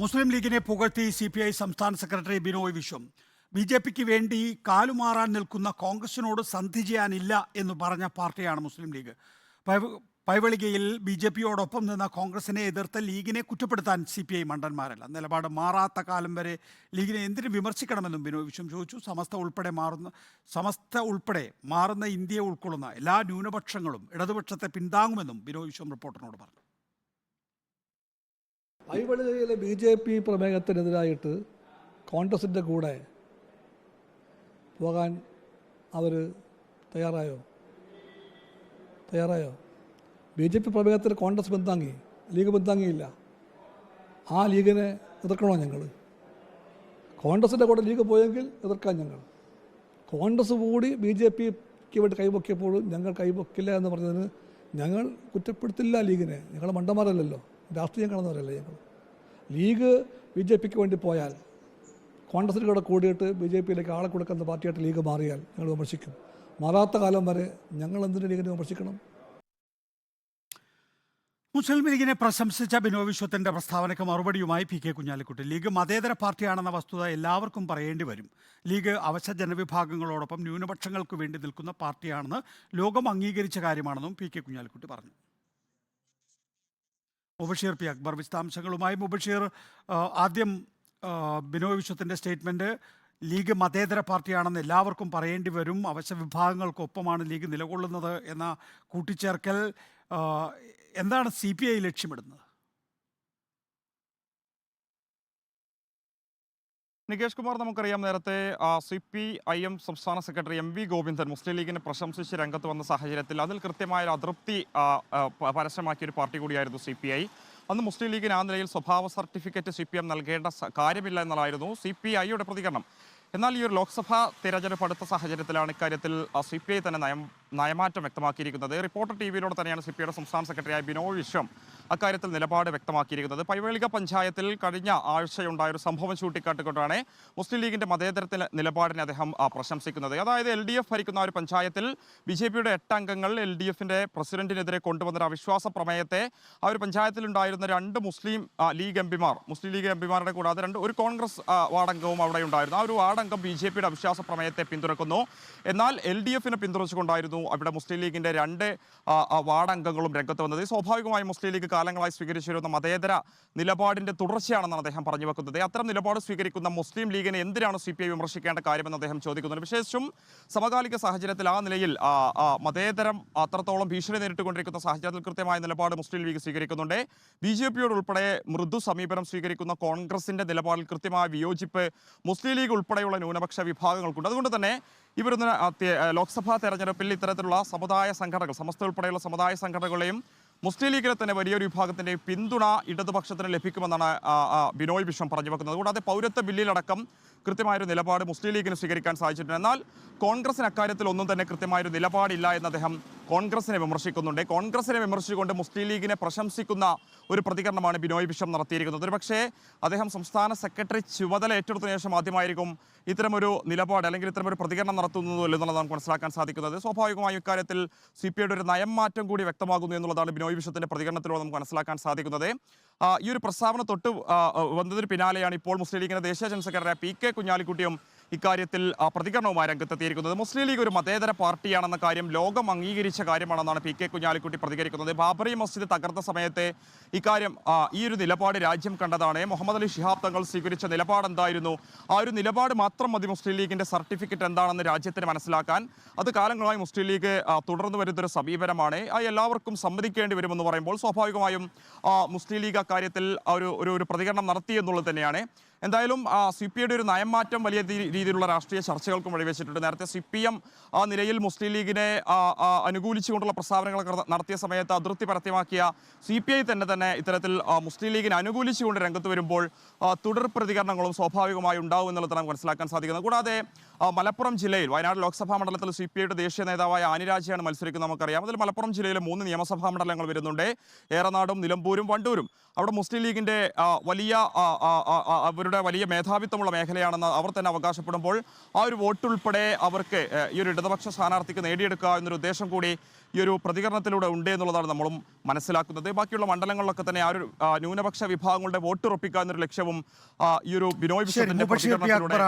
മുസ്ലിം ലീഗിനെ പുകഴ്ത്തി C P I സംസ്ഥാന secretary Binoy Viswam. B J പിക്ക് വേണ്ടി കാലുമാറാൻ നിൽക്കുന്ന കോൺഗ്രസിനോട് സന്ധി ചെയ്യാനില്ല എന്ന് പറഞ്ഞ പാർട്ടിയാണ് മുസ്ലിം ലീഗ്. പൈവ- പൈവളികയിൽ ബി ജെ പിയോടൊപ്പം നിന്ന കോൺഗ്രസിനെ എതിർത്ത ലീഗിനെ കുറ്റപ്പെടുത്താൻ സി പി ഐ മണ്ടന്മാരല്ല. നിലപാട് മാറാത്ത കാലം വരെ ലീഗിനെ എന്തിനു വിമർശിക്കണമെന്നും ബിനോയ് വിശ്വം ചോദിച്ചു. സമസ്ത ഉൾപ്പെടെ മാറുന്ന സമസ്ത ഉൾപ്പെടെ മാറുന്ന ഇന്ത്യയെ ഉൾക്കൊള്ളുന്ന എല്ലാ ന്യൂനപക്ഷങ്ങളും ഇടതുപക്ഷത്തെ പിന്താങ്ങുമെന്നും ബിനോയ് വിശ്വം റിപ്പോർട്ടറിനോട് പറഞ്ഞു. ഐവളികയിലെ ബി ജെ പി പ്രമേയത്തിനെതിരായിട്ട് കോൺഗ്രസിന്റെ കൂടെ പോകാൻ അവർ തയ്യാറായോ? തയ്യാറായോ? ബി ജെ പി പ്രമേയത്തിൽ കോൺഗ്രസ് പിന്താങ്ങി ലീഗ് പിന്താങ്ങിയില്ല. ആ ലീഗിനെ എതിർക്കണോ ഞങ്ങൾ കോൺഗ്രസിന്റെ കൂടെ ലീഗ് പോയെങ്കിൽ എതിർക്കാൻ ഞങ്ങൾ. കോൺഗ്രസ് കൂടി ബി ജെ പിക്ക് വേണ്ടി കൈപൊക്കിയപ്പോഴും ഞങ്ങൾ കൈപൊക്കില്ല എന്ന് പറഞ്ഞതിന് ഞങ്ങൾ കുറ്റപ്പെടുത്തില്ല ലീഗിനെ. ഞങ്ങൾ മണ്ടന്മാരല്ലല്ലോ. രാഷ്ട്രീയം കാണുന്നവരല്ലേ ഞങ്ങൾ ലീഗ് ബി ജെ പിക്ക് വേണ്ടി പോയാൽ കോൺഗ്രസിന്റെ കൂടെ കൂടിയിട്ട് ബി ജെ പിയിലേക്ക് ആളെ കൊടുക്കുന്ന പാർട്ടിയായിട്ട് ലീഗ് മാറിയാൽ ഞങ്ങൾ വിമർശിക്കും. മാറാത്ത കാലം വരെ ഞങ്ങൾ എന്തിനു ലീഗിനെ വിമർശിക്കണം? മുസ്ലിം ലീഗിനെ പ്രശംസിച്ച ബിനോ വിശ്വത്തിന്റെ പ്രസ്താവനയ്ക്ക് മറുപടിയുമായി പി കെ കുഞ്ഞാലിക്കുട്ടി. ലീഗ് മതേതര പാർട്ടിയാണെന്ന വസ്തുത എല്ലാവർക്കും പറയേണ്ടി വരും. ലീഗ് അവശ ജനവിഭാഗങ്ങളോടൊപ്പം ന്യൂനപക്ഷങ്ങൾക്ക് വേണ്ടി നിൽക്കുന്ന പാർട്ടിയാണെന്ന് ലോകം അംഗീകരിച്ച കാര്യമാണെന്നും പി കെ കുഞ്ഞാലിക്കുട്ടി പറഞ്ഞു. മുബഷീർ പി. അക്ബർ. വിശദാംശങ്ങളുമായി മുബഷീർ ആദ്യം ബിനോയ് വിശ്വത്തിന്റെ സ്റ്റേറ്റ്മെന്റ് ലീഗ് മതേതര പാർട്ടിയാണെന്ന് എല്ലാവർക്കും പറയേണ്ടി വരും. അവശ വിഭാഗങ്ങൾക്കൊപ്പമാണ് ലീഗ് നിലകൊള്ളുന്നത് എന്ന കൂട്ടിച്ചേർക്കൽ എന്താണ് സി പി ഐ ലക്ഷ്യമിടുന്നത്? നികേഷ് കുമാർ നമുക്കറിയാം നേരത്തെ സി പി ഐ എം സംസ്ഥാന secretary M V Govindan Muslim ലീഗിനെ പ്രശംസിച്ച് രംഗത്ത് വന്ന സാഹചര്യത്തിൽ അതിൽ കൃത്യമായ ഒരു അതൃപ്തി പരസ്യമാക്കിയ ഒരു പാർട്ടി കൂടിയായിരുന്നു സി പി ഐ അന്ന് മുസ്ലിം ലീഗിന് ആ നിലയിൽ സ്വഭാവ സർട്ടിഫിക്കറ്റ് സി പി എം നൽകേണ്ട കാര്യമില്ല എന്നുള്ളതായിരുന്നു സി പി ഐയുടെ പ്രതികരണം. എന്നാൽ ഈ ഒരു ലോക്സഭാ തിരഞ്ഞെടുപ്പ് അടുത്ത സാഹചര്യത്തിലാണ് ഇക്കാര്യത്തിൽ സി പി ഐ തന്നെ നയം നയമാറ്റം വ്യക്തമാക്കിയിരിക്കുന്നത്. റിപ്പോർട്ടർ ടി വിയിലൂടെ തന്നെയാണ് സി പി ഐയുടെ സംസ്ഥാന സെക്രട്ടറിയായ ബിനോയ് വിശ്വം അക്കാര്യത്തിൽ നിലപാട് വ്യക്തമാക്കിയിരിക്കുന്നത്. പൈവേളിക പഞ്ചായത്തിൽ കഴിഞ്ഞ ആഴ്ചയുണ്ടായ ഒരു സംഭവം ചൂണ്ടിക്കാട്ടിക്കൊണ്ടാണ് മുസ്ലിം ലീഗിന്റെ മതേതരത്തിലെ നിലപാടിനെ അദ്ദേഹം പ്രശംസിക്കുന്നത്. അതായത് എൽ ഡി എഫ് ഭരിക്കുന്ന ഒരു പഞ്ചായത്തിൽ ബി ജെ പിയുടെ എട്ട് അംഗങ്ങൾ എൽ ഡി എഫിന്റെ പ്രസിഡന്റിനെതിരെ കൊണ്ടുവന്ന അവിശ്വാസ പ്രമേയത്തെ ആ ഒരു പഞ്ചായത്തിൽ ഉണ്ടായിരുന്ന രണ്ട് മുസ്ലിം ലീഗ് എം പിമാർ മുസ്ലിം ലീഗ് എം പിമാരുടെ കൂടാതെ രണ്ട് ഒരു കോൺഗ്രസ് വാർഡംഗവും അവിടെ ഉണ്ടായിരുന്നു ആ ഒരു വാർഡംഗം ബി ജെ പിയുടെ അവിശ്വാസ പ്രമേയത്തെ പിന്തുണക്കുന്നു. എന്നാൽ എൽ ഡി എഫിനെ പിന്തുണച്ചുകൊണ്ടായിരുന്നു അവിടെ മുസ്ലിം ലീഗിന്റെ രണ്ട് വാർഡ് അംഗങ്ങളും രംഗത്ത് വന്നത്. സ്വാഭാവികമായും മുസ്ലിം ലീഗ് കാലങ്ങളായി സ്വീകരിച്ചു വരുന്ന മതേതര നിലപാടിന്റെ തുടർച്ചയാണെന്നാണ് അദ്ദേഹം പറഞ്ഞു വെക്കുന്നത്. അത്തരം നിലപാട് സ്വീകരിക്കുന്ന മുസ്ലിം ലീഗിനെ എന്തിനാണ് സി പി ഐ വിമർശിക്കേണ്ട കാര്യമെന്ന് അദ്ദേഹം ചോദിക്കുന്നുണ്ട്. വിശേഷിച്ചും സമകാലിക സാഹചര്യത്തിൽ ആ നിലയിൽ മതേതരം അത്രത്തോളം ഭീഷണി നേരിട്ടുകൊണ്ടിരിക്കുന്ന സാഹചര്യത്തിൽ കൃത്യമായ നിലപാട് മുസ്ലിം ലീഗ് സ്വീകരിക്കുന്നുണ്ട്. ബി ജെ പിയോട് ഉൾപ്പെടെ മൃദു സമീപനം സ്വീകരിക്കുന്ന കോൺഗ്രസിന്റെ നിലപാടിൽ കൃത്യമായ വിയോജിപ്പ് മുസ്ലിം ലീഗ് ഉൾപ്പെടെയുള്ള ന്യൂനപക്ഷ വിഭാഗങ്ങൾക്കുണ്ട്. അതുകൊണ്ട് തന്നെ ഇവരൊന്ന് ലോക്സഭാ തെരഞ്ഞെടുപ്പിൽ ഇത്തരത്തിലുള്ള സമുദായ സംഘടനകൾ സമസ്ത ഉൾപ്പെടെയുള്ള സമുദായ സംഘടനകളെയും മുസ്ലിം ലീഗിനെ തന്നെ വലിയൊരു വിഭാഗത്തിന്റെ പിന്തുണ ഇടതുപക്ഷത്തിന് ലഭിക്കുമെന്നാണ് ബിനോയ് വിശ്വം പറഞ്ഞു വെക്കുന്നത്. കൂടാതെ പൗരത്വ ബില്ലിലടക്കം കൃത്യമായൊരു നിലപാട് മുസ്ലിം ലീഗിന് സ്വീകരിക്കാൻ സാധിച്ചിട്ടുണ്ട്. എന്നാൽ കോൺഗ്രസിന് അക്കാര്യത്തിൽ ഒന്നും തന്നെ കൃത്യമായൊരു നിലപാടില്ല എന്ന് അദ്ദേഹം കോൺഗ്രസിനെ വിമർശിക്കുന്നുണ്ട്. കോൺഗ്രസിനെ വിമർശിച്ചുകൊണ്ട് മുസ്ലിം ലീഗിനെ പ്രശംസിക്കുന്ന ഒരു പ്രതികരണമാണ് ബിനോയ് വിശ്വം നടത്തിയിരിക്കുന്നത്. ഒരുപക്ഷേ അദ്ദേഹം സംസ്ഥാന സെക്രട്ടറി ചുമതല ഏറ്റെടുത്തതിനു ശേഷം ആദ്യമായിരിക്കും ഇത്തരമൊരു നിലപാട് അല്ലെങ്കിൽ ഇത്തരമൊരു പ്രതികരണം നടത്തുന്നതോ എന്നുള്ളതാണ് മനസ്സിലാക്കാൻ സാധിക്കുന്നത്. സ്വാഭാവികമായും ഇക്കാര്യത്തിൽ സി പി ഐയുടെ ഒരു നയം മാറ്റം കൂടി വ്യക്തമാകുന്നു എന്നുള്ളതാണ് ബിനോയ് വിശ്വത്തിന്റെ പ്രതികരണത്തിലൂടെ നമുക്ക് മനസ്സിലാക്കാൻ സാധിക്കുന്നത്. ഈ ഒരു പ്രസ്താവന തൊട്ട് വന്നതിന് പിന്നാലെയാണ് ഇപ്പോൾ മുസ്ലിം ലീഗിന്റെ ദേശീയ ജനറൽ സെക്രട്ടറി പി കെ കുഞ്ഞാലിക്കുട്ടിയും ഇക്കാര്യത്തിൽ പ്രതികരണവുമായി രംഗത്തെത്തിയിരിക്കുന്നത് മുസ്ലിം ലീഗ് ഒരു മതേതര പാർട്ടിയാണെന്ന കാര്യം ലോകം അംഗീകരിച്ച കാര്യമാണെന്നാണ് പി കെ കുഞ്ഞാലിക്കുട്ടി പ്രതികരിക്കുന്നത്. ബാബറി മസ്ജിദ് തകർത്ത സമയത്തെ ഇക്കാര്യം ഈ ഒരു നിലപാട് രാജ്യം കണ്ടതാണ്. മുഹമ്മദ് അലി ഷിഹാബ് തങ്ങൾ സ്വീകരിച്ച നിലപാട് എന്തായിരുന്നു ആ ഒരു നിലപാട് മാത്രം മതി മുസ്ലിം ലീഗിന്റെ സർട്ടിഫിക്കറ്റ് എന്താണെന്ന് രാജ്യത്തിന് മനസ്സിലാക്കാൻ. അത് കാലങ്ങളായി മുസ്ലിം ലീഗ് തുടർന്നു വരുന്നൊരു സമീപനമാണ്. ആ എല്ലാവർക്കും സമ്മതിക്കേണ്ടി വരുമെന്ന് പറയുമ്പോൾ സ്വാഭാവികമായും മുസ്ലിം ലീഗ് അക്കാര്യത്തിൽ ഒരു- ഒരു പ്രതികരണം നടത്തി എന്നുള്ളത് തന്നെയാണ്. എന്തായാലും സി പി ഐയുടെ ഒരു നയംമാറ്റം വലിയ രീതിയിലുള്ള രാഷ്ട്രീയ ചർച്ചകൾക്കും വഴിവെച്ചിട്ടുണ്ട്. നേരത്തെ സി പി എം ആ നിലയിൽ മുസ്ലിം ലീഗിനെ അനുകൂലിച്ചുകൊണ്ടുള്ള പ്രസ്താവനകളൊക്കെ നടത്തിയ സമയത്ത് അതിർത്തി പരത്യമാക്കിയ സി പി ഐ തന്നെ തന്നെ ഇത്തരത്തിൽ മുസ്ലിം ലീഗിനെ അനുകൂലിച്ചുകൊണ്ട് രംഗത്ത് വരുമ്പോൾ തുടർ പ്രതികരണങ്ങളും സ്വാഭാവികമായി ഉണ്ടാവും എന്നുള്ളത് നമുക്ക് മനസ്സിലാക്കാൻ സാധിക്കുന്നത് കൂടാതെ മലപ്പുറം ജില്ലയിൽ വയനാട് ലോക്സഭാ മണ്ഡലത്തിൽ സി പി ഐയുടെ ദേശീയ നേതാവായ ആനിരാജയാണ് മത്സരിക്കുന്നത് നമുക്കറിയാം. അതിൽ മലപ്പുറം ജില്ലയിലെ മൂന്ന് നിയമസഭാ മണ്ഡലങ്ങൾ വരുന്നുണ്ട്. ഏറനാടും നിലമ്പൂരും വണ്ടൂരും. അവിടെ മുസ്ലിം ലീഗിന്റെ വലിയ അവരുടെ അവരുടെ വലിയ മേധാവിത്വമുള്ള മേഖലയാണെന്ന് അവർ തന്നെ അവകാശപ്പെടുമ്പോൾ ആ ഒരു വോട്ട് ഉൾപ്പെടെ അവർക്ക് ഈ ഒരു ഇടതുപക്ഷ സ്ഥാനാർത്ഥിക്ക് നേടിയെടുക്കുക എന്നൊരു ഉദ്ദേശം കൂടി ഈ ഒരു പ്രതികരണത്തിലൂടെ ഉണ്ട് എന്നുള്ളതാണ് നമ്മളും മനസ്സിലാക്കുന്നത്. ബാക്കിയുള്ള മണ്ഡലങ്ങളിലൊക്കെ തന്നെ ആ ഒരു ന്യൂനപക്ഷ വിഭാഗങ്ങളുടെ വോട്ട് ഉറപ്പിക്കുക എന്നൊരു ലക്ഷ്യവും ഈ ഒരു ബിനോയ് വിശ്വത്തിന്റെ പ്രതികരണത്തിലൂടെ